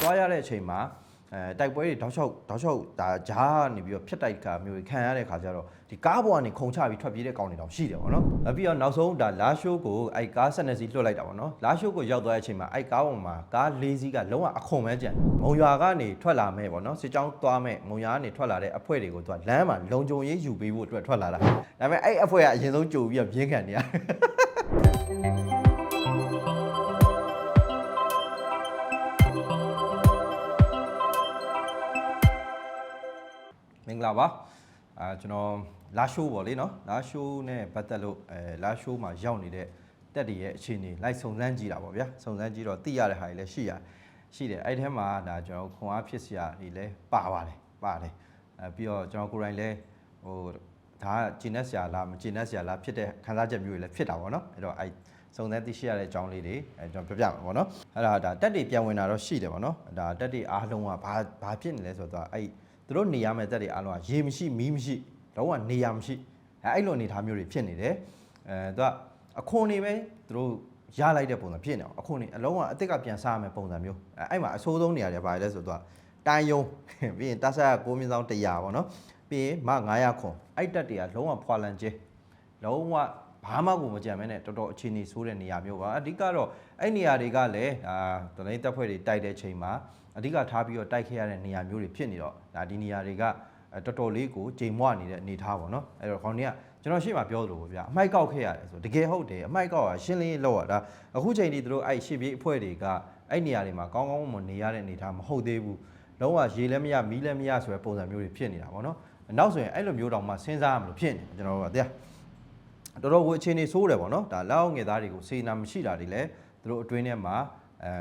သွားရတဲ့အချိန်မှာအဲတိုက်ပွဲတွေတောက်လျှောက်တောက်လျှောက်ဒါဂျားကနေပြီးတော့ဖြစ်တိုက်ကမျိုးတွေခံရတဲ့ခါကျတော့ဒီကားပေါ်ကနေခုံချပြီးထွက်ပြေးတဲ့ကောင်တွေတောင်ရှိတယ်ဗောနော်။ပြီးတော့နောက်ဆုံးဒါလာရှိုးကိုအဲကားဆက်နေစီလွှတ်လိုက်တာဗောနော်။လာရှိုးကိုရောက်သွားတဲ့အချိန်မှာအဲကားပေါ်မှာကား၄စီးကလုံးဝအခွန်ပဲကြံ။မုံရွာကနေထွက်လာမဲ့ဗောနော်။စစ်ကြောင်းသွားမဲ့မုံရွာကနေထွက်လာတဲ့အဖွဲတွေကိုသူကလမ်းမှာလုံခြုံရေးယူပေးဖို့အတွက်ထွက်လာတာ။ဒါပေမဲ့အဲ့အဖွဲကအရင်ဆုံးကြိုပြီးတော့ပြင်းခံနေရမ င်္ဂလာပါအာကျွန်တော်လာရှိုးပေါ့လေနော်လာရှိုးနဲ့ပတ်သက်လို့အဲလာရှိုးမှာရောက်နေတဲ့တက်တည်ရဲ့အခြေအနေလိုက်စုံစမ်းကြည့်တာပေါ့ဗျာစုံစမ်းကြည့်တော့သိရတဲ့ဟာတွေလည်းရှိရရှိတယ်အဲ့ဒီထဲမှာဒါကျွန်တော်ခွန်အားဖြစ်စရာတွေလည်းပါပါတယ်ပါတယ်အဲပြီးတော့ကျွန်တော်ကိုယ်တိုင်လည်းဟိုဒါကဂျင်းနက်စရာလားမဂျင်းနက်စရာလားဖြစ်တဲ့ခန်းစားချက်မျိုးတွေလည်းဖြစ်တာပေါ့နော်အဲ့တော့အဲ့စုံစမ်းသိရှိရတဲ့အကြောင်းလေးတွေအဲကျွန်တော်ပြောပြမှာပေါ့နော်အဲ့ဒါဒါတက်တွေပြန်ဝင်တာတော့ရှိတယ်ပေါ့နော်ဒါတက်တွေအားလုံးကဘာဘာဖြစ်နေလဲဆိုတော့အဲ့ သူတို့နေရမယ့်တက်တွေအားလုံးကရေမရှိမီးမရှိလုံးဝနေရမရှိအဲအဲ့လိုအနေထားမျိုးတွေဖြစ်နေတယ်အဲသူကအခွန်နေပဲသူတို့ရလိုက်တဲ့ပုံစံဖြစ်နေအောင်အခွန်နေအလုံးဝအစ်စ်ကပြန်စားရမယ့်ပုံစံမျိုးအဲအဲ့မှာအဆိုးဆုံးနေရတယ်ဘာလဲဆိုတော့တိုင်းယုံပြီးရင်တဆက6မြင်းဆောင်100ပေါ့နော်ပြီးရင်မ900ခွန်အဲ့တက်တွေကလုံးဝဖွာလန်ကျဲလုံးဝဘာမှကိုမကြံမဲနဲ့တော်တော်အခြေအနေဆိုးတဲ့နေရာမျိုးပါအဓိကတော့အဲ့နေရာတွေကလည်းဒါတလိန်တက်ဖွဲ့တွေတိုက်တဲ့ချိန်မှာ အဓိကထားပြီးတော့တိုက်ခဲ့ရတဲ့နေရာမျိုးတွေဖြစ်နေတော့ဒါဒီနေရာတွေကအဲတော်တော်လေးကိုချိန်မွနေတဲ့အနေထားပေါ့နော်အဲ့တော့ခေါင်းတွေကကျွန်တော်ရှေ့မှာပြောသလိုပဲဗျာအမိုက်ကောက်ခဲ့ရတယ်ဆိုတကယ်ဟုတ်တယ်အမိုက်ကောက်ကရှင်းလင်းရေးလောက်ရတာအခုချိန်ဒီတို့အဲ့ရှေ့ပြေးအဖွဲ့တွေကအဲ့နေရာတွေမှာကောင်းကောင်းမွန်နေရတဲ့အနေထားမဟုတ်သေးဘူးလုံးဝရေလည်းမရမီးလည်းမရဆိုတဲ့ပုံစံမျိုးတွေဖြစ်နေတာပေါ့နော်နောက်ဆိုရင်အဲ့လိုမျိုးတောင်မှစဉ်းစားရမလို့ဖြစ်နေကျွန်တော်တို့ကတရားတော်တော်ကိုအခြေအနေဆိုးတယ်ပေါ့နော်ဒါလောက်ငယ်သားတွေကိုစေနာမရှိတာတွေလည်းသူတို့အတွင်းထဲမှာ အဲ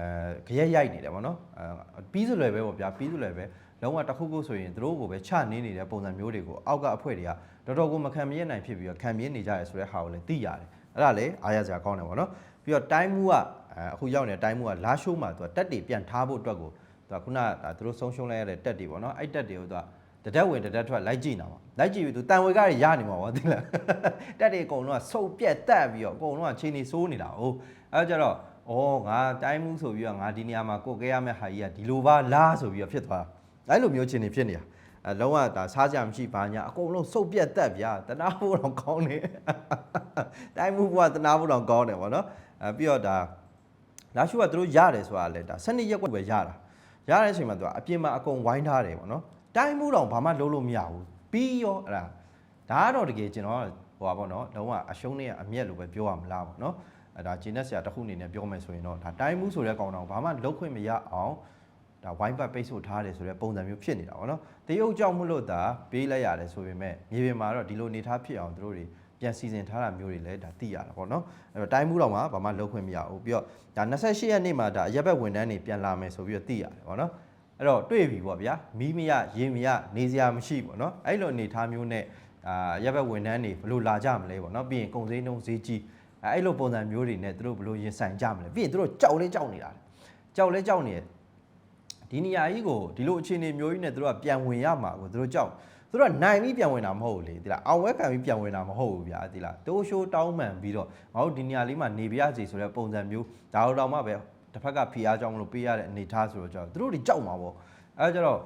ခရက်ရိုက်နေတယ်ပေါ့နော်အဲပြီးစလွယ်ပဲပေါ့ဗျာပြီးစလွယ်ပဲလုံးဝတစ်ခုခုဆိုရင်သူတို့ကိုပဲချနေနေတဲ့ပုံစံမျိုးတွေကိုအောက်ကအဖွဲတွေကတော်တော်ကိုမခံမရနိုင်ဖြစ်ပြီးတော့ခံပြင်းနေကြရဆိုတဲ့ဟာကိုလည်းသိရတယ်အဲ့ဒါလည်းအားရစရာကောင်းတယ်ပေါ့နော်ပြီးတော့တိုင်းမှုကအဲအခုရောက်နေတဲ့တိုင်းမှုကလာရှိုးမှာသူကတက်တွေပြန်ထားဖို့အတွက်ကိုသူကခုနကသူတို့ဆုံးရှုံးလိုက်ရတဲ့တက်တွေပေါ့နော်အဲ့တက်တွေကိုသူကတတက်ဝင်တတက်ထွက်လိုက်ကြည့်နေတာပါလိုက်ကြည့်ပြီးသူတန်ဝေကတွေရနေမှာပါသိလားတက်တွေအကုန်လုံးကဆုပ်ပြက်တက်ပြီးတော့အကုန်လုံးကချိန်နေစိုးနေတာဟုတ်အဲကြတော့ ဩငါတိုင်းမှုဆိုပြီးတော့ငါဒီနေရာမှာကိုယ်ကဲရမယ့်ဟာကြီးကဒီလိုပါလားဆိုပြီးတော့ဖြစ်သွားတာအဲလိုမျိုးချိန်နေဖြစ်နေတာအဲလုံးဝဒါစားကြမရှိဘာညာအကုန်လုံးဆုပ်ပြက်တက်ဗျာတနာဖို့တော့ကောင်းနေတိုင်းမှုကတနာဖို့တော့ကောင်းတယ်ဗောနော်အဲပြီးတော့ဒါလာရှုကသူတို့ရတယ်ဆိုတာလေဒါစနစ်ရက်ကွက်ပဲရတာရတဲ့အချိန်မှာသူကအပြင်မှာအကုန်ဝိုင်းထားတယ်ဗောနော်တိုင်းမှုတော့ဘာမှလုံးလို့မရဘူးပြီးရောအဲ့ဒါဒါကတော့တကယ်ကျွန်တော်ဟိုပါပေါ့နော်လုံးဝအရှုံးနဲ့အမျက်လို့ပဲပြောရမလားပေါ့နော်အဲ့ ဒါဂျင်းနဲ့ဆရာတစ်ခုအနေနဲ့ပြောမယ်ဆိုရင်တော့ဒါတိုင်းမှုဆိုတဲ့ကောင်တော့ဘာမှလုံးခွင့်မရအောင်ဒါဝိုင်းပတ်ပိတ်ဆို့ထားတယ်ဆိုတဲ့ပုံစံမျိုးဖြစ်နေတာပေါ့နော်တရုတ်ကြောင့်မလို့ဒါပေးလိုက်ရတယ်ဆိုပေမဲ့မြေပြင်မှာတော့ဒီလိုနေထားဖြစ်အောင်တို့တွေပြန်စီစဉ်ထားတာမျိုးတွေလည်းဒါသိရတာပေါ့နော်အဲ့တော့တိုင်းမှုတော့မှဘာမှလုံးခွင့်မရဘူးပြီးတော့ဒါ28ရက်နေ့မှာဒါအရက်ဘက်ဝန်ထမ်းတွေပြန်လာမယ်ဆိုပြီးတော့သိရတယ်ပေါ့နော်အဲ့တော့တွေ့ပြီပေါ့ဗျာမီးမရရေမရနေစရာမရှိပေါ့နော်အဲ့လိုအနေထားမျိုးနဲ့အာရပ်ဘက်ဝန်ထမ်းတွေဘယ်လိုလာကြမလဲပေါ့နော်ပြီးရင်ကုန်စည်နှုန်းဈေးကြီး အဲ့အဲ့လိုပုံစံမျိုးတွေနဲ့သူတို့ဘယ်လိုရင်ဆိုင်ကြမလဲပြီးရင်သူတို့ကြောက်လဲကြောက်နေတာကြောက်လဲကြောက်နေတယ်ဒီနေရာကြီးကိုဒီလိုအခြေအနေမျိုးကြီးနဲ့သူတို့ကပြန်ဝင်ရမှာကိုသူတို့ကြောက်သူတို့ကနိုင်ပြီးပြန်ဝင်တာမဟုတ်ဘူးလေဒီလားအောင်ဝဲခံပြီးပြန်ဝင်တာမဟုတ်ဘူးဗျာဒီလားတိုးရှိုးတောင်းမှန်ပြီးတော့ငါတို့ဒီနေရာလေးမှာနေပြရစီဆိုတဲ့ပုံစံမျိုးဒါတော့တော့မှပဲတစ်ဖက်ကဖိအားကြောင့်မလို့ပေးရတဲ့အနေထားဆိုတော့ကြောက်သူတို့တွေကြောက်မှာပေါ့အဲကြတော့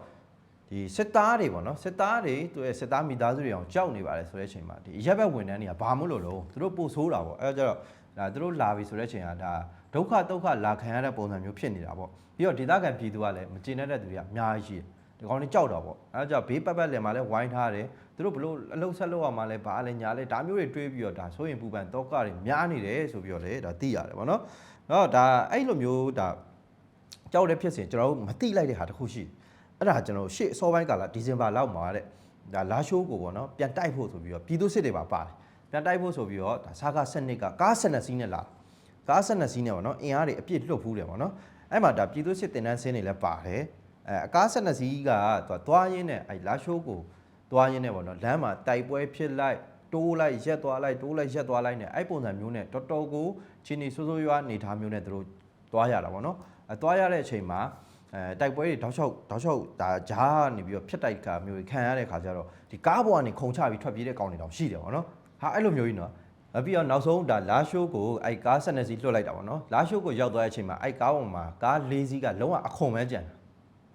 ဒီစစ်သားတွေပေါ့နော်စစ်သားတွေသူရဲ့စစ်သားမိသားစုတွေအောင်ကြောက်နေပါတယ်ဆိုတဲ့အချိန်မှာဒီရက်ဘက်ဝန်ထမ်းတွေကဘာမို့လို့လို့သူတို့ပို့ဆိုးတာပေါ့အဲကြတော့ဒါသူတို့လာပြီဆိုတဲ့အချိန်ကဒါဒုက္ခဒုက္ခလာခံရတဲ့ပုံစံမျိုးဖြစ်နေတာပေါ့ပြီးတော့ဒေသခံပြည်သူကလည်းမကျေနပ်တဲ့သူတွေကအများကြီးရှိတယ်ဒီကောင်တွေကြောက်တော့ပေါ့အဲကြောင့်ဘေးပတ်ပတ်လည်မှာလည်းဝိုင်းထားတယ်သူတို့ဘလို့အလုံးဆက်လို့ရမှာလဲဘာလဲညာလဲဒါမျိုးတွေတွေးပြီးတော့ဒါဆိုရင်ပူပန်တော့ကတွေများနေတယ်ဆိုပြီးတော့လေဒါသိရတယ်ပေါ့နော်တော့ဒါအဲ့လိုမျိုးဒါကြောက်တဲ့ဖြစ်စဉ်ကျွန်တော်တို့မသိလိုက်တဲ့ဟာတစ်ခုရှိတယ် အဲ့ဒါကျွန်တော်တို့ရှေ့အစောပိုင်းကာလဒီဇင်ဘာလောက်မှာတဲ့ဒါလာရှိုးကိုပေါ့နော်ပြန်တိုက်ဖို့ဆိုပြီးတော့ပြည်သူစစ်တွေပါပါတယ်ပြန်တိုက်ဖို့ဆိုပြီးတော့ဒါစားကားစနစ်ကကား12စီးနဲ့လာကား12စီးနဲ့ပေါ့နော်အင်အားတွေအပြည့်လွတ်ဖူးတယ်ပေါ့နော်အဲ့မှာဒါပြည်သူစစ်တင်တန်းစင်းတွေလည်းပါတယ်အဲအကား12စီးကသူကသွားရင်းနဲ့အဲလာရှိုးကိုသွားရင်းနဲ့ပေါ့နော်လမ်းမှာတိုက်ပွဲဖြစ်လိုက်တိုးလိုက်ရက်သွားလိုက်တိုးလိုက်ရက်သွားလိုက်နဲ့အဲ့ပုံစံမျိုးနဲ့တော်တော်ကိုချင်းနေဆိုးဆိုးရွားနေထားမျိုးနဲ့သူတို့သွားရတာပေါ့နော်အဲသွားရတဲ့အချိန်မှာ အဲတိုက်ပွဲတွေတောက်လျှောက်တောက်လျှောက်ဒါဂျားကနေပြီးတော့ဖြစ်တိုက်ကမျိုးတွေခံရတဲ့ခါကျတော့ဒီကားပေါ်ကနေခုံချပြီးထွက်ပြေးတဲ့ကောင်တွေတောင်ရှိတယ်ပေါ့နော်ဟာအဲ့လိုမျိုးကြီးနော်အပြီးတော့နောက်ဆုံးဒါလာရှိုးကိုအဲကား12စီးလွှတ်လိုက်တာပေါ့နော်လာရှိုးကိုရောက်သွားတဲ့အချိန်မှာအဲကားပေါ်မှာကား၄စီးကလုံးဝအခွန်ပဲကြံတယ်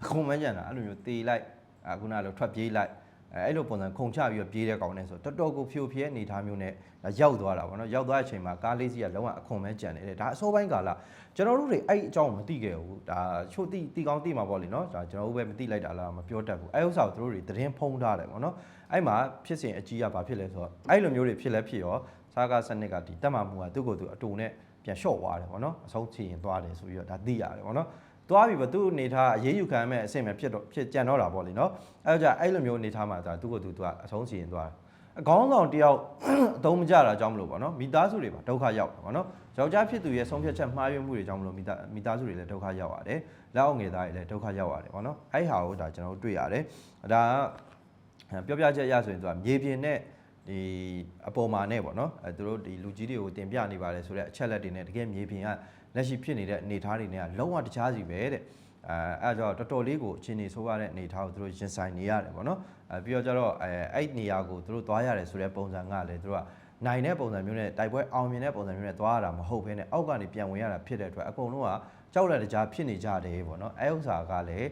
အကုန်မကြံတာအဲ့လိုမျိုးတေးလိုက်အခုနလိုထွက်ပြေးလိုက် အဲအဲ့လိုပုံစံခုံချပြီးတော့ပြေးတဲ့ကောင်နဲ့ဆိုတော်တော်ကိုဖြိုဖြဲအနေထားမျိုးနဲ့ရောက်သွားတာပေါ့နော်ရောက်သွားတဲ့အချိန်မှာကားလေးစီးကလုံးဝအခွန်မဲကြံနေတယ်ဒါအစောပိုင်းကာလကျွန်တော်တို့တွေအဲ့အကြောင်းမသိခဲ့ဘူးဒါချို့တိတိကောင်းတိမှာပေါ့လေနော်ဒါကျွန်တော်တို့ပဲမသိလိုက်တာလားမပြောတတ်ဘူးအဲ့ဥစ္စာကိုတို့တွေသတင်းဖုံးထားတယ်ပေါ့နော်အဲ့မှာဖြစ်စဉ်အကြီးကဘာဖြစ်လဲဆိုတော့အဲ့လိုမျိုးတွေဖြစ်လဲဖြစ်ရောစားကားစနစ်ကဒီတက်မှမှုကသူ့ကိုယ်သူအတူနဲ့ပြန်လျှော့သွားတယ်ပေါ့နော်အဆုံးချရင်သွားတယ်ဆိုပြီးတော့ဒါသိရတယ်ပေါ့နော် သွားပြီဘသူ့အနေထားအရေးယူခံမဲ့အဆင့်ပဲဖြစ်တော့ဖြစ်ကြံတော့တာပေါ့လေနော်အဲ့တော့じゃအဲ့လိုမျိုးအနေထားမှာဒါသူ့ကိုယ်သူကအဆုံးချရင်သွားတယ်အကောင်းဆောင်တယောက်အသုံးမကျတာကြောင့်မလို့ပေါ့နော်မိသားစုတွေပါဒုက္ခရောက်တယ်ပေါ့နော်ယောက်ျားဖြစ်သူရဲ့ဆုံးဖြတ်ချက်မှားယွင်းမှုတွေကြောင့်မလို့မိသားမိသားစုတွေလည်းဒုက္ခရောက်ရတယ်လက်အောက်ငယ်သားတွေလည်းဒုက္ခရောက်ရတယ်ပေါ့နော်အဲ့ဟာကိုဒါကျွန်တော်တို့တွေ့ရတယ်ဒါကပြောပြချက်အရဆိုရင်သူကမြေပြင်နဲ့ ဒီအပေါ်မှာနဲ့ပေါ့နော်အဲသူတို့ဒီလူကြီးတွေကိုတင်ပြနေပါတယ်ဆိုတဲ့အချက်လက်တွေနဲ့တကယ်မြေပြင်ကလက်ရှိဖြစ်နေတဲ့အနေအထားတွေနဲ့ကလုံးဝတခြားစီပဲတဲ့အဲအဲကြောင့်တော်တော်လေးကိုအချိန်နေဆိုးရတဲ့အနေအထားကိုသူတို့ရင်ဆိုင်နေရတယ်ပေါ့နော်အဲပြီးတော့ကျတော့အဲအဲ့နေရာကိုသူတို့သွားရတယ်ဆိုတဲ့ပုံစံကလည်းသူတို့ကနိုင်တဲ့ပုံစံမျိုးနဲ့တိုက်ပွဲအောင်မြင်တဲ့ပုံစံမျိုးနဲ့သွားရတာမဟုတ်ဘဲနဲ့အောက်ကနေပြန်ဝင်ရတာဖြစ်တဲ့အတွက်အကုန်လုံးကကြောက်လက်တကြားဖြစ်နေကြတယ်ပေါ့နော်အဲဥစ္စာကလည်း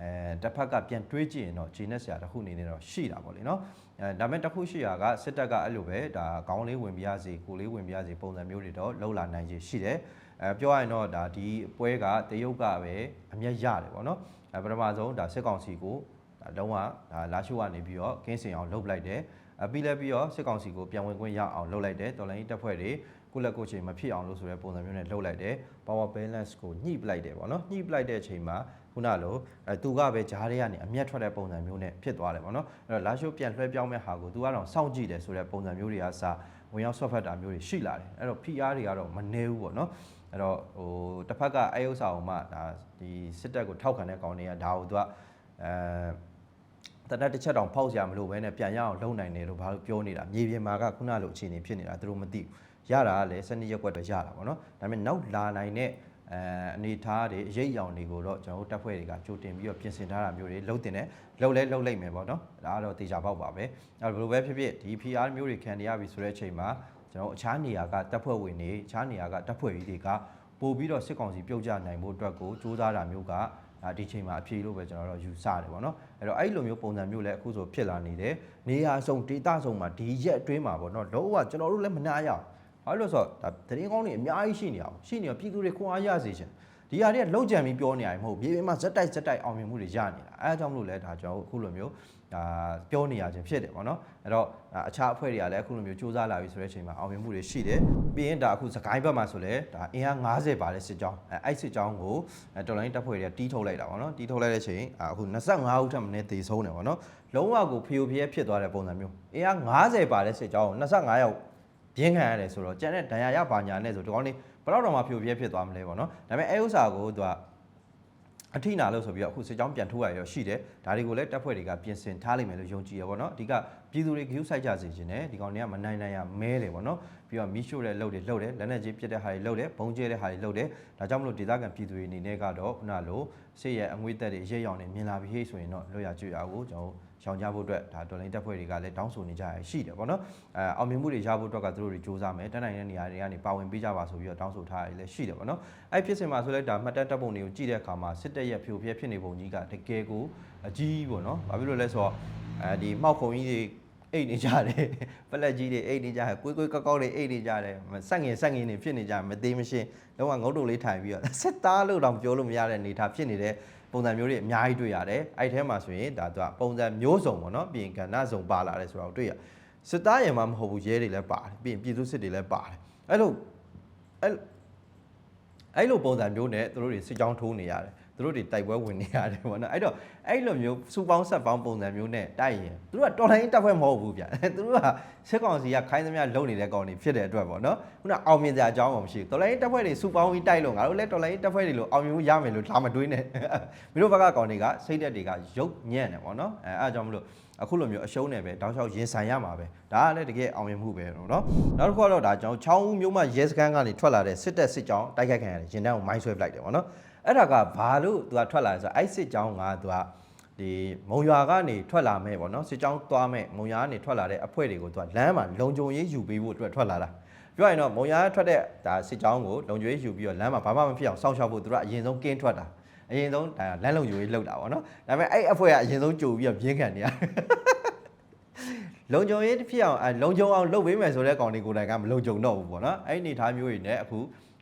အဲတစ်ဖက်ကပြန်တွေးကြည့်ရင်တော့ဂျင်းနဲ့ဆရာတစ်ခုအနေနဲ့တော့ရှိတာပေါ့လေနော်အဲဒါပေမဲ့တစ်ခုရှိတာကစစ်တပ်ကအဲ့လိုပဲဒါခေါင်းလေးဝင်ပြရစီကိုလေးဝင်ပြရစီပုံစံမျိုးတွေတော့လှုပ်လာနိုင်ခြေရှိတယ်အဲပြောရရင်တော့ဒါဒီပွဲကတရုတ်ကပဲအမျက်ရတယ်ပေါ့နော်အဲပထမဆုံးဒါစစ်ကောင်စီကိုဒါလုံးဝဒါလာရှိုးကနေပြီးတော့ကင်းစင်အောင်လှုပ်လိုက်တယ်အပြီးလဲပြီးတော့စစ်ကောင်စီကိုပြန်ဝင်ခွင့်ရအောင်လှုပ်လိုက်တယ်တော်လိုင်းတပ်ဖွဲ့တွေ ကိုလက်ကိုချိန်မဖြစ်အောင်လို့ဆိုတဲ့ပုံစံမျိုးနဲ့လှုပ်လိုက်တယ် power balance ကိုညှိပလိုက်တယ်ပေါ့နော်ညှိပလိုက်တဲ့အချိန်မှာခုနလိုအဲသူကပဲဂျားတွေကနေအမျက်ထွက်တဲ့ပုံစံမျိုးနဲ့ဖြစ်သွားတယ်ပေါ့နော်အဲ့တော့လာရှိုးပြန်လွှဲပြောင်းမဲ့ဟာကိုသူကတော့စောင့်ကြည့်တယ်ဆိုတဲ့ပုံစံမျိုးတွေကစဝင်ရောက်ဆွတ်ဖက်တာမျိုးတွေရှိလာတယ်အဲ့တော့ PR တွေကတော့မနေဘူးပေါ့နော်အဲ့တော့ဟိုတစ်ဖက်ကအဲဥစ္စာအောင်မှဒါဒီစစ်တပ်ကိုထောက်ခံတဲ့ကောင်တွေကဒါကိုသူကအဲတနက်တစ်ချက်တောင်ဖောက်စရာမလိုဘဲနဲ့ပြန်ရအောင်လုပ်နိုင်တယ်လို့ဘာလို့ပြောနေတာမြေပြင်မှာကခုနလိုအခြေအနေဖြစ်နေတာသူတို့မသိဘူး ရတာကလည်းစနစ်ရက်ွက်တော့ရတာပေါ့နော်ဒါပေမဲ့နောက်လာနိုင်တဲ့အဲအနေထားတွေအရေးအယောင်တွေကိုတော့ကျွန်တော်တို့တပ်ဖွဲ့တွေကကြိုတင်ပြီးတော့ပြင်ဆင်ထားတာမျိုးတွေလုပ်တင်တယ်လုပ်လဲလုပ်လိုက်မယ်ပေါ့နော်ဒါကတော့တေချာပေါက်ပါပဲအဲဘယ်လိုပဲဖြစ်ဖြစ်ဒီ PR မျိုးတွေခံရပြီဆိုတဲ့အချိန်မှာကျွန်တော်အခြားနေရာကတပ်ဖွဲ့ဝင်တွေအခြားနေရာကတပ်ဖွဲ့ကြီးတွေကပို့ပြီးတော့စစ်ကောင်စီပြုတ်ကျနိုင်ဖို့အတွက်ကိုစူးစမ်းတာမျိုးကဒါဒီချိန်မှာအဖြေလို့ပဲကျွန်တော်တို့ယူဆတယ်ပေါ့နော်အဲ့တော့အဲ့လိုမျိုးပုံစံမျိုးလည်းအခုဆိုဖြစ်လာနေတယ်နေရာစုံဒေတာစုံမှာဒီရက်အတွင်းမှာပေါ့နော်လုံးဝကျွန်တော်တို့လည်းမနာရအောင် ဘာလို့လဲဆိုတော့ဒါသတင်းကောင်းတွေအများကြီးရှိနေအောင်ရှိနေတော့ပြည်သူတွေခွန်အားရစေချင်ဒီဟာတွေကလောက်ကြံပြီးပြောနေရတယ်မဟုတ်ဘူးမြေပြင်မှာဇက်တိုက်ဇက်တိုက်အောင်မြင်မှုတွေရနေတာအဲအကြောင်းမလို့လဲဒါကျွန်တော်တို့အခုလိုမျိုးဒါပြောနေရခြင်းဖြစ်တယ်ပေါ့နော်အဲ့တော့အခြားအဖွဲ့တွေကလည်းအခုလိုမျိုးစူးစမ်းလာပြီဆိုတဲ့အချိန်မှာအောင်မြင်မှုတွေရှိတယ်ပြီးရင်ဒါအခုစကိုင်းဘက်မှာဆိုလဲဒါအင်အား90ပါတဲ့စစ်ကြောင်းအဲအဲ့စစ်ကြောင်းကိုတော်လိုင်းတပ်ဖွဲ့တွေကတီးထုတ်လိုက်တာပေါ့နော်တီးထုတ်လိုက်တဲ့အချိန်အခု25ဦးထပ်မင်းတေဆုံးတယ်ပေါ့နော်လုံးဝကိုဖျို့ဖျဲဖြစ်သွားတဲ့ပုံစံမျိုးအင်အား90ပါတဲ့စစ်ကြောင်းကို25ယောက် ပြင်းခံရတယ်ဆိုတော့ကျန်တဲ့ဒဏ်ရာရပါညာနဲ့ဆိုဒီကောင်းလေးဘယ်တော့မှဖျို့ဖျဲဖြစ်သွားမလဲပေါ့နော်ဒါပေမဲ့အဲဥစ္စာကိုသူကအထိနာလို့ဆိုပြီးတော့အခုစစ်ကြောင်းပြန်ထိုးရရောရှိတယ်ဒါတွေကိုလည်းတပ်ဖွဲ့တွေကပြင်ဆင်ထားလိမ့်မယ်လို့ယုံကြည်ရပါတော့အဓိကပြည်သူတွေဂရုစိုက်ကြစေခြင်းနဲ့ဒီကောင်တွေကမနိုင်နိုင်ရမဲတယ်ပေါ့နော်ပြီးတော့မီးရှို့တဲ့လုပ်တွေလုပ်တယ်လက်နက်ကြီးပစ်တဲ့ဟာတွေလုပ်တယ်ဘုံကျဲတဲ့ဟာတွေလုပ်တယ်ဒါကြောင့်မလို့ဒေသခံပြည်သူတွေအနေနဲ့ကတော့ခုနလိုစစ်ရဲ့အငွေသက်တွေရဲရောင်တွေမြင်လာပြီးဟေ့ဆိုရင်တော့လွတ်ရကျွရကိုကျွန်တော် ရှောင်ကြဖို့အတွက်ဒါတော်လိုင်းတပ်ဖွဲ့တွေကလည်းတောင်းဆိုနေကြရရှိတယ်ပေါ့နော်အဲအောင်မြင်မှုတွေရဖို့အတွက်ကသူတို့တွေစ조사မယ်တက်နိုင်တဲ့နေရာတွေကနေပါဝင်ပေးကြပါဆိုပြီးတော့တောင်းဆိုထားရလည်းရှိတယ်ပေါ့နော်အဲ့ဖြစ်စဉ်မှာဆိုလဲဒါမှတ်တမ်းတပ်ပုံတွေကိုကြည့်တဲ့အခါမှာစစ်တပ်ရဲ့ဖြိုဖျက်ဖြစ်နေပုံကြီးကတကယ်ကိုအကြီးပေါ့နော်ဘာဖြစ်လို့လဲဆိုတော့အဲဒီမှောက်ခုံကြီးတွေအိတ်နေကြတယ်ပလက်ကြီးတွေအိတ်နေကြတယ်ကွေးကွေးကောက်ကောက်တွေအိတ်နေကြတယ်ဆက်ငင်ဆက်ငင်တွေဖြစ်နေကြမသေးမရှင်းလုံးဝငုတ်တုတ်လေးထိုင်ပြီးတော့စစ်သားလို့တောင်ပြောလို့မရတဲ့အနေထားဖြစ်နေတဲ့ ပုံစံမျိုးတွေအများကြီးတွေ့ရတယ်အဲ့ထဲမှာဆိုရင်ဒါသူကပုံစံမျိုးစုံပေါ့နော်ပြင်ကဏ္ဍစုံပါလာတယ်ဆိုတော့တွေ့ရစစ်သားရံမှာမဟုတ်ဘူးရဲတွေလည်းပါတယ်ပြီးရင်ပြည်သူစစ်တွေလည်းပါတယ်အဲ့လိုအဲ့အဲ့လိုပုံစံမျိုးနဲ့သူတို့တွေစစ်ကြောင်းထိုးနေရတယ် သူတို့တွေတိုက်ပွဲဝင်နေရတယ်ပေါ့နော်အဲ့တော့အဲ့လိုမျိုးစူပေါင်းဆက်ပေါင်းပုံစံမျိုးနဲ့တိုက်ရင်သူတို့ကတော်လိုင်းတက်ဖွဲ့မဟုတ်ဘူးဗျာသူတို့ကစစ်ကောင်စီကခိုင်းသမျှလုံနေတဲ့ကောင်တွေဖြစ်တဲ့အတွက်ပေါ့နော်ခုနအောင်မြင်စရာအကြောင်းမှမရှိဘူးတော်လိုင်းတက်ဖွဲ့တွေစူပေါင်းပြီးတိုက်လို့ငါတို့လည်းတော်လိုင်းတက်ဖွဲ့တွေလို့အောင်မြင်မှုရမယ်လို့လာမတွေးနဲ့မင်းတို့ဘက်ကကောင်တွေကစိတ်သက်တွေကရုပ်ညံ့တယ်ပေါ့နော်အဲအဲ့အကြောင်းမလို့အခုလိုမျိုးအရှုံးနေပဲတောင်းလျှောက်ရင်ဆိုင်ရမှာပဲဒါကလည်းတကယ်အောင်မြင်မှုပဲတော့เนาะနောက်တစ်ခုကတော့ဒါကျွန်တော်ချောင်းဦးမြို့မှာရဲစခန်းကနေထွက်လာတဲ့စစ်တပ်စစ်ကြောင်းတိုက်ခိုက်ခံရတယ်ရင်တန်းကိုမိုင်းဆွဲပလိုက်တယ်ပေါ့နော် အဲ့ဒါကဘာလို့သူကထွက်လာလဲဆိုတော့အဲ့စစ်ကြောင်းကသူကဒီမုံရွာကနေထွက်လာမဲ့ပေါ့နော်စစ်ကြောင်းသွားမဲ့မုံရွာကနေထွက်လာတဲ့အဖွဲ့တွေကိုသူကလမ်းမှာလုံခြုံရေးယူပေးဖို့အတွက်ထွက်လာတာပြောရင်တော့မုံရွာထွက်တဲ့ဒါစစ်ကြောင်းကိုလုံခြုံရေးယူပြီးတော့လမ်းမှာဘာမှမဖြစ်အောင်စောင့်ရှောက်ဖို့သူကအရင်ဆုံးကင်းထွက်တာအရင်ဆုံးဒါလမ်းလုံယူရေးလောက်တာပေါ့နော်ဒါပေမဲ့အဲ့အဖွဲ့ကအရင်ဆုံးကြိုပြီးတော့ပြင်းခံနေရလုံကြုံရေးဖြစ်အောင်အဲလုံကြုံအောင်လုပ်ပေးမယ်ဆိုတဲ့ကောင်တွေကိုယ်တိုင်ကမလုံကြုံတော့ဘူးပေါ့နော်အဲ့ဒီအနေအထားမျိုးတွေနဲ့အခု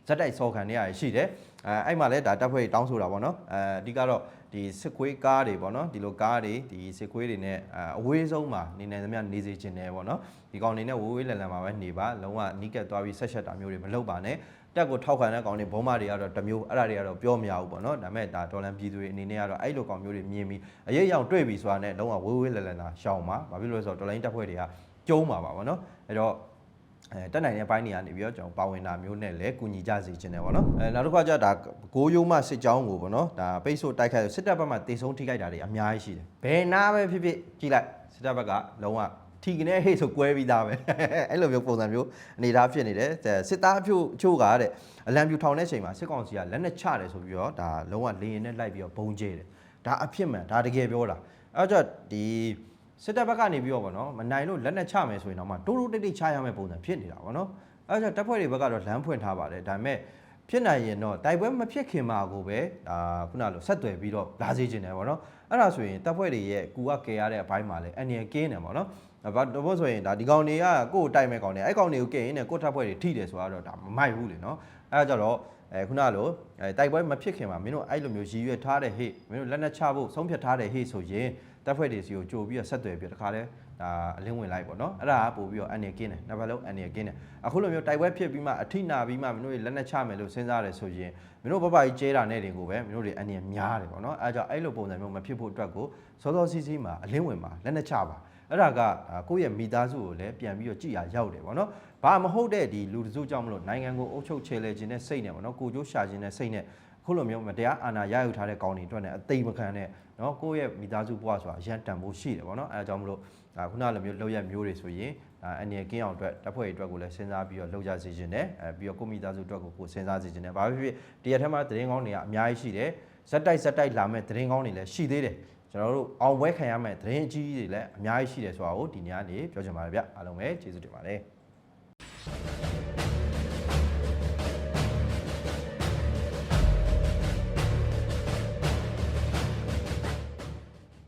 ဇက်တိုက်စောခံနေရရှိတယ်အဲအဲ့မှာလည်းဒါတပ်ဖွဲ့တွေတောင်းဆိုတာပေါ့နော်အဲအဓိကတော့ဒီစစ်ခွေးကားတွေပေါ့နော်ဒီလိုကားတွေဒီစစ်ခွေးတွေနဲ့အဲအဝေးဆုံးမှာနေနေသမျှနေစေချင်တယ်ပေါ့နော်ဒီကောင်တွေနဲ့ဝေးဝေးလန်လန်မှာပဲနေပါလုံးဝနီးကပ်သွားပြီးဆက်ဆက်တာမျိုးတွေမလုပ်ပါနဲ့တက်ကိုထောက်ခံတဲ့ကောင်တွေဘုံမတွေကတော့တစ်မျိုးအဲ့ဒါတွေကတော့ပြောမရဘူးပေါ့နော်ဒါပေမဲ့ဒါဒေါ်လန်ပြည်သူတွေအနေနဲ့ကတော့အဲ့လိုကောင်မျိုးတွေမြင်ပြီးအရေးအယောင်တွေ့ပြီဆိုတာနဲ့လုံးဝဝေးဝေးလန်လန်တာရှောင်ပါဘာဖြစ်လို့လဲဆိုတော့ဒေါ်လာတက်ဖွဲ့တွေကကျုံးပါပါပေါ့နော်အဲ့တော့ အဲတက်နိုင်တဲ့ဘိုင်းတွေကနေပြီးတော့ကျွန်တော်ပါဝင်တာမျိုးနဲ့လည်းကူညီကြစီခြင်းတယ်ပေါ့နော်အဲနောက်တစ်ခါကျဒါကိုယိုးမစစ်ကြောင်းကိုပေါ့နော်ဒါပိတ်ဆို့တိုက်ခိုက်စစ်တပ်ဘက်မှတေဆုံးထိခိုက်တာတွေအများကြီးရှိတယ်ဘယ်နာပဲဖြစ်ဖြစ်ကြည့်လိုက်စစ်တပ်ဘက်ကလုံးဝထီကနေဟေ့ဆိုကွဲပြီးသားပဲအဲ့လိုမျိုးပုံစံမျိုးအနေသားဖြစ်နေတယ်စစ်သားအချို့အချို့ကတဲ့အလံပြူထောင်တဲ့အချိန်မှာစစ်ကောင်စီကလက်နဲ့ချတယ်ဆိုပြီးတော့ဒါလုံးဝလေရင်နဲ့လိုက်ပြီးတော့ဘုံကျဲတယ်ဒါအဖြစ်မှန်ဒါတကယ်ပြောတာအဲ့တော့ဒီ စစ်တပ်ဘက်ကနေပြီးတော့ဗောနော်မနိုင်လို့လက်နဲ့ချမယ်ဆိုရင်တော့မှတိုးတိုးတိတ်တိတ်ချရမယ့်ပုံစံဖြစ်နေတာဗောနော်အဲဒါကြောင့်တပ်ဖွဲ့တွေဘက်ကတော့လမ်းဖွင့်ထားပါတယ်ဒါပေမဲ့ဖြစ်နိုင်ရင်တော့တိုက်ပွဲမဖြစ်ခင်မှာကိုပဲဒါခုနလိုဆက်သွယ်ပြီးတော့လာစေချင်တယ်ဗောနော်အဲ့ဒါဆိုရင်တပ်ဖွဲ့တွေရဲ့ကူကကယ်ရတဲ့အပိုင်းမှာလည်းအန်ရကင်းတယ်ဗောနော်ဘာတော့ဆိုရင်ဒါဒီကောင်တွေကကိုယ့်ကိုတိုက်မဲ့ကောင်တွေအဲ့ကောင်တွေကိုကယ်ရင်းနဲ့ကိုယ့်တပ်ဖွဲ့တွေထိတယ်ဆိုတော့ဒါမမိုက်ဘူးလေနော်အဲ့ဒါကြတော့အဲခုနလိုအဲတိုက်ပွဲမဖြစ်ခင်မှာမင်းတို့အဲ့လိုမျိုးရည်ရွယ်ထားတဲ့ဟေ့မင်းတို့လက်နက်ချဖို့ဆုံးဖြတ်ထားတဲ့ဟေ့ဆိုရင် တက်ဖွဲ့တွေစီကိုကြိုပြီးတော့ဆက်သွယ်ပြီးတော့တခါလဲဒါအလင်းဝင်လိုက်ပေါ့နော်အဲ့ဒါကပို့ပြီးတော့အန်ရကင်းတယ်နှစ်ပတ်လုံးအန်ရကင်းတယ်အခုလိုမျိုးတိုက်ပွဲဖြစ်ပြီးမှအထိနာပြီးမှမင်းတို့လက်နဲ့ချမယ်လို့စဉ်းစားရတယ်ဆိုရင်မင်းတို့ဘဘကြီးကျဲတာနဲ့တွေကိုပဲမင်းတို့တွေအန်ရများတယ်ပေါ့နော်အဲ့ဒါကြောင့်အဲ့လိုပုံစံမျိုးမဖြစ်ဖို့အတွက်ကိုစောစောစီးစီးမှာအလင်းဝင်မှာလက်နဲ့ချပါအဲ့ဒါကကိုယ့်ရဲ့မိသားစုကိုလည်းပြန်ပြီးတော့ကြည်ရရောက်တယ်ပေါ့နော်ဘာမဟုတ်တဲ့ဒီလူတစုကြောင့်မလို့နိုင်ငံကိုအုပ်ချုပ်ချယ်လဲခြင်းနဲ့စိတ်နဲ့ပေါ့နော်ကိုကြိုးရှာခြင်းနဲ့စိတ်နဲ့ခုလိုမျိုးမတရားအာဏာရယူထားတဲ့ကောင်းတွေအတွက်နဲ့အသိမခံတဲ့ နော်ကိုယ့်ရဲ့မိသားစုဘဝဆိုတာအရန်တန်ဖို့ရှိတယ်ပေါ့နော်အဲဒါကြောင့်မလို့ဒါခုနလိုမျိုးလောက်ရမျိုးတွေဆိုရင်ဒါအနေကင်းအောင်အတွက်တပ်ဖွဲ့တွေအတွက်ကိုလည်းစဉ်းစားပြီးတော့လောက်ကြစေခြင်းနဲ့အဲပြီးတော့ကိုယ့်မိသားစုအတွက်ကိုကိုယ်စဉ်းစားစေခြင်းနဲ့ဘာဖြစ်ဖြစ်ဒီရက်ထက်မှသတင်းကောင်းတွေကအများကြီးရှိတယ်ဇက်တိုက်ဇက်တိုက်လာမဲ့သတင်းကောင်းတွေလည်းရှိသေးတယ်ကျွန်တော်တို့အောင်ပွဲခံရမဲ့သတင်းအကြီးကြီးတွေလည်းအများကြီးရှိတယ်ဆိုတာကိုဒီညနေပြောချင်ပါတယ်ဗျအားလုံးပဲကျေးဇူးတင်ပါတယ်